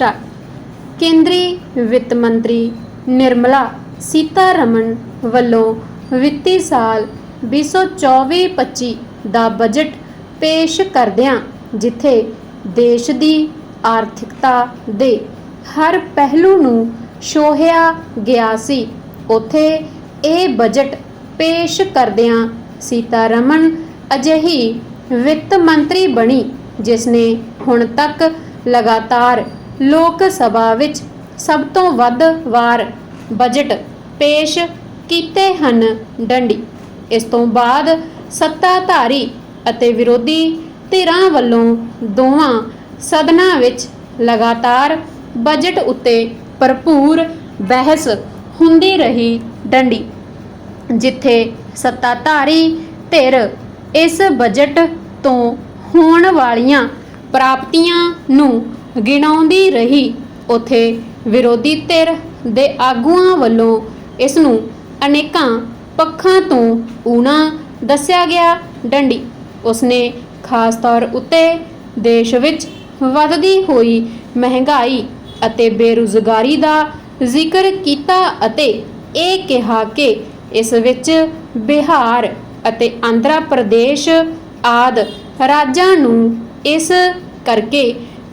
Start ਕੇਂਦਰੀ ਵਿੱਤ ਮੰਤਰੀ ਨਿਰਮਲਾ ਸੀਤਾਰਮਨ ਵੱਲੋਂ ਵਿੱਤੀ ਸਾਲ 2024-25 ਦਾ ਬਜਟ ਪੇਸ਼ ਕਰਦਿਆਂ ਜਿੱਥੇ ਦੇਸ਼ ਦੀ ਆਰਥਿਕਤਾ ਦੇ ਹਰ ਪਹਿਲੂ ਨੂੰ ਛੋਹਿਆ ਗਿਆ ਸੀ, ਉਥੇ ਇਹ ਬਜਟ ਪੇਸ਼ ਕਰਦਿਆਂ ਸੀਤਾਰਮਨ ਅਜਿਹੀ ਵਿੱਤ ਮੰਤਰੀ ਬਣੀ, ਜਿਸ ਨੇ ਹੁਣ ਤੱਕ ਲਗਾਤਾਰ ਲੋਕ ਸਭਾ ਵਿੱਚ ਸਭ ਤੋਂ ਵੱਧ ਵਾਰ ਬਜਟ ਪੇਸ਼ ਕੀਤੇ ਹਨ ਡੰਡੀ। ਇਸ ਤੋਂ ਬਾਅਦ ਸੱਤਾਧਾਰੀ ਅਤੇ ਵਿਰੋਧੀ ਧਿਰਾਂ ਵੱਲੋਂ ਦੋਵਾਂ ਸਦਨਾਂ ਵਿੱਚ ਲਗਾਤਾਰ ਬਜਟ ਉੱਤੇ ਭਰਪੂਰ ਬਹਿਸ ਹੁੰਦੀ ਰਹੀ ਡੰਡੀ, ਜਿੱਥੇ ਸੱਤਾਧਾਰੀ ਧਿਰ ਇਸ ਬਜਟ ਤੋਂ ਹੋਣ ਵਾਲੀਆਂ ਪ੍ਰਾਪਤੀਆਂ ਨੂੰ ਗਿਣਾਉਂਦੀ ਰਹੀ। ਉਥੇ ਵਿਰੋਧੀ ਧਿਰ ਦੇ ਆਗੂਆਂ ਵੱਲੋਂ ਇਸ ਨੂੰ ਅਨੇਕਾਂ ਪੱਖਾਂ ਤੋਂ ਊਣਾ ਦੱਸਿਆ ਗਿਆ ਡੰਡੀ। ਉਸਨੇ ਖਾਸ ਤੌਰ ਉੱਤੇ ਦੇਸ਼ ਵਿੱਚ ਵੱਧਦੀ ਹੋਈ ਮਹਿੰਗਾਈ ਅਤੇ ਬੇਰੁਜ਼ਗਾਰੀ ਦਾ ਜ਼ਿਕਰ ਕੀਤਾ ਅਤੇ ਇਹ ਕਿਹਾ ਕਿ ਇਸ ਵਿੱਚ ਬਿਹਾਰ ਅਤੇ ਆਂਧਰਾ ਪ੍ਰਦੇਸ਼ ਆਦ ਰਾਜਾਂ ਨੂੰ ਇਸ ਕਰਕੇ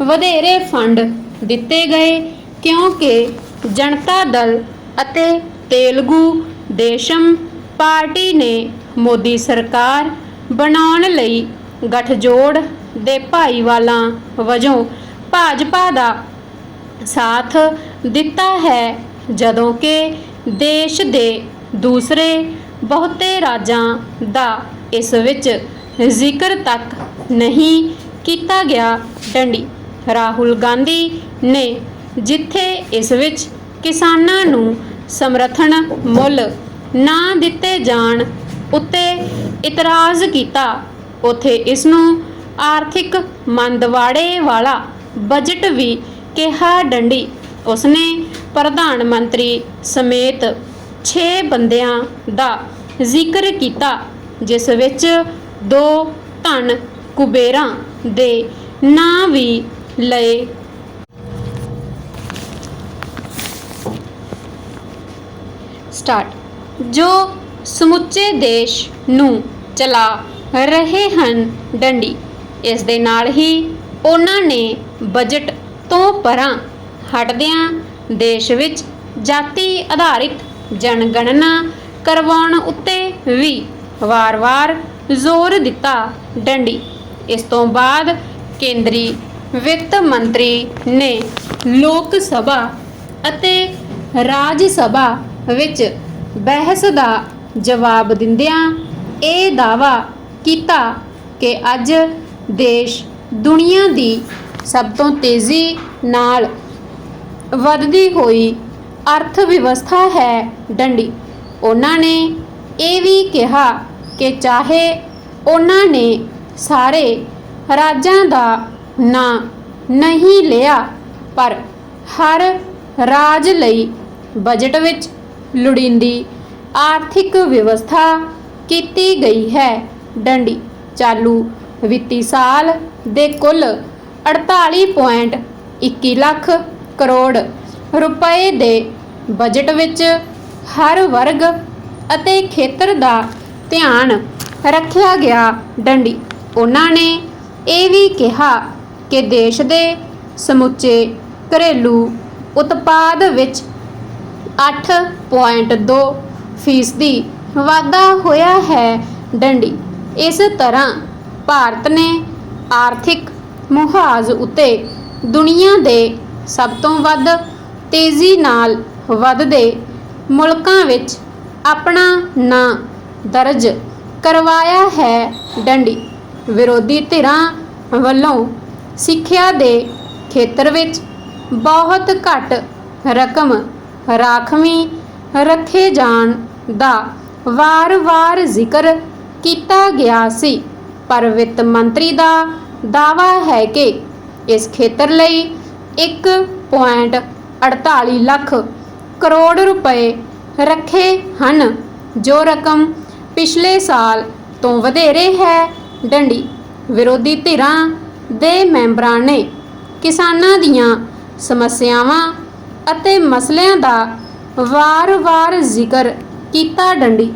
ਵਧੇਰੇ ਫੰਡ ਦਿੱਤੇ ਗਏ ਕਿਉਂਕਿ ਜਨਤਾ ਦਲ ਅਤੇ ਤੇਲਗੂ ਦੇਸ਼ਮ ਪਾਰਟੀ ਨੇ ਮੋਦੀ ਸਰਕਾਰ ਬਣਾਉਣ ਲਈ ਗਠਜੋੜ ਦੇ ਭਾਈਵਾਲਾਂ ਵਜੋਂ ਭਾਜਪਾ ਦਾ ਸਾਥ ਦਿੱਤਾ ਹੈ, ਜਦੋਂ ਕਿ ਦੇਸ਼ ਦੇ ਦੂਸਰੇ ਬਹੁਤੇ ਰਾਜਾਂ ਦਾ ਇਸ ਵਿੱਚ ਜ਼ਿਕਰ ਤੱਕ ਨਹੀਂ ਕੀਤਾ ਗਿਆ। ਡੰਡੀ ਰਾਹੁਲ ਗਾਂਧੀ ਨੇ ਜਿੱਥੇ ਇਸ ਵਿੱਚ ਕਿਸਾਨਾਂ ਨੂੰ ਸਮਰਥਨ ਮੁੱਲ ਨਾ ਦਿੱਤੇ ਜਾਣ ਉੱਤੇ ਇਤਰਾਜ਼ ਕੀਤਾ, ਉਥੇ ਇਸ ਨੂੰ ਆਰਥਿਕ ਮੰਦਵਾੜੇ ਵਾਲਾ ਬਜਟ ਵੀ ਕਿਹਾ ਡੰਡੀ। ਉਸਨੇ ਪ੍ਰਧਾਨ ਮੰਤਰੀ ਸਮੇਤ 6 ਬੰਦਿਆਂ ਦਾ ਜ਼ਿਕਰ ਕੀਤਾ, ਜਿਸ ਵਿੱਚ ਦੋ ਧਨ ਕੁਬੇਰਾਂ ਦੇ ਨਾਂ ਵੀ ਲਏ। ਸਟਾਰਟ ਜੋ ਸਮੁੱਚੇ ਦੇਸ਼ ਨੂੰ ਚਲਾ ਰਹੇ ਹਨ ਡੰਡੀ, ਇਸ ਦੇ ਨਾਲ ਹੀ ਉਹਨਾਂ ਨੇ ਬਜਟ ਤੋਂ ਪਰਾਂ ਹਟਦਿਆਂ ਦੇਸ਼ ਵਿੱਚ ਜਾਤੀ ਆਧਾਰਿਤ ਜਨਗਣਨਾ ਕਰਵਾਉਣ ਉੱਤੇ ਵੀ ਵਾਰ-ਵਾਰ ਜ਼ੋਰ ਦਿੱਤਾ ਡੰਡੀ। ਇਸ ਤੋਂ ਬਾਅਦ ਕੇਂਦਰੀ ਵਿੱਤ ਮੰਤਰੀ ਨੇ ਲੋਕ ਸਭਾ ਅਤੇ ਰਾਜ ਸਭਾ ਵਿੱਚ ਬਹਿਸ ਦਾ ਜਵਾਬ ਦਿੰਦਿਆਂ ਇਹ ਦਾਅਵਾ ਕੀਤਾ ਕਿ ਅੱਜ ਦੇਸ਼ ਦੁਨੀਆ ਦੀ ਸਭ ਤੋਂ ਤੇਜ਼ੀ ਨਾਲ ਵੱਧਦੀ ਹੋਈ ਅਰਥ ਵਿਵਸਥਾ ਹੈ ਡੰਡੀ। ਉਹਨਾਂ ਨੇ ਇਹ ਵੀ ਕਿਹਾ ਕਿ ਚਾਹੇ ਉਹਨਾਂ ਨੇ ਸਾਰੇ ਰਾਜਾਂ ਦਾ ਨਾਂ, ਨਹੀਂ ਲਿਆ। ਪਰ ਹਰ ਰਾਜ ਲਈ ਬਜਟ ਵਿੱਚ ਲੋੜੀਂਦੀ ਆਰਥਿਕ ਵਿਵਸਥਾ ਕੀਤੀ ਗਈ ਹੈ। ਡੰਡੀ ਚਾਲੂ ਵਿੱਤੀ ਸਾਲ ਦੇ ਕੁੱਲ 48.21 ਲੱਖ ਕਰੋੜ ਰੁਪਏ ਦੇ ਬਜਟ ਵਿੱਚ ਹਰ ਵਰਗ ਅਤੇ ਖੇਤਰ ਦਾ ਧਿਆਨ ਰੱਖਿਆ ਗਿਆ। ਡੰਡੀ, ਉਹਨਾਂ ਨੇ ਇਹ ਵੀ ਕਿਹਾ ਕਿ ਦੇਸ਼ ਦੇ ਸਮੁੱਚੇ ਘਰੇਲੂ ਉਤਪਾਦ ਵਿੱਚ 8.2 ਫੀਸਦੀ ਵਾਧਾ ਹੋਇਆ ਹੈ ਡੰਡੀ। ਇਸ ਤਰ੍ਹਾਂ ਭਾਰਤ ਨੇ ਆਰਥਿਕ ਮੁਹਾਜ਼ ਉਤੇ ਦੁਨੀਆ ਦੇ ਸਭ ਤੋਂ ਵੱਧ ਤੇਜ਼ੀ ਨਾਲ ਵੱਧਦੇ ਮੁਲਕਾਂ ਵਿੱਚ ਆਪਣਾ ਨਾਂ ਦਰਜ ਕਰਵਾਇਆ ਹੈ ਡੰਡੀ। ਵਿਰੋਧੀ ਧਿਰਾਂ ਵੱਲੋਂ ਸਿੱਖਿਆ ਦੇ ਖੇਤਰ ਵਿੱਚ ਬਹੁਤ ਘੱਟ ਰਕਮ ਰਾਖਵੀਂ ਰੱਖੇ ਜਾਣ ਦਾ ਵਾਰ-ਵਾਰ ਜ਼ਿਕਰ ਕੀਤਾ ਗਿਆ ਸੀ। ਪਰ ਵਿੱਤ ਮੰਤਰੀ ਦਾ ਦਾਅਵਾ ਹੈ ਕਿ ਇਸ ਖੇਤਰ ਲਈ 1.48 ਲੱਖ ਕਰੋੜ ਰੁਪਏ ਰੱਖੇ ਹਨ, ਜੋ ਰਕਮ ਪਿਛਲੇ ਸਾਲ ਤੋਂ ਵਧੇਰੇ ਹੈ। ਡੰਡੀ ਵਿਰੋਧੀ ਧਿਰਾਂ ਦੇ ਮੈਂਬਰਾਂ ਨੇ ਕਿਸਾਨਾਂ ਦੀਆਂ ਸਮੱਸਿਆਵਾਂ ਅਤੇ ਮਸਲਿਆਂ ਦਾ ਵਾਰ-ਵਾਰ ਜ਼ਿਕਰ ਕੀਤਾ ਡੰਡੀ।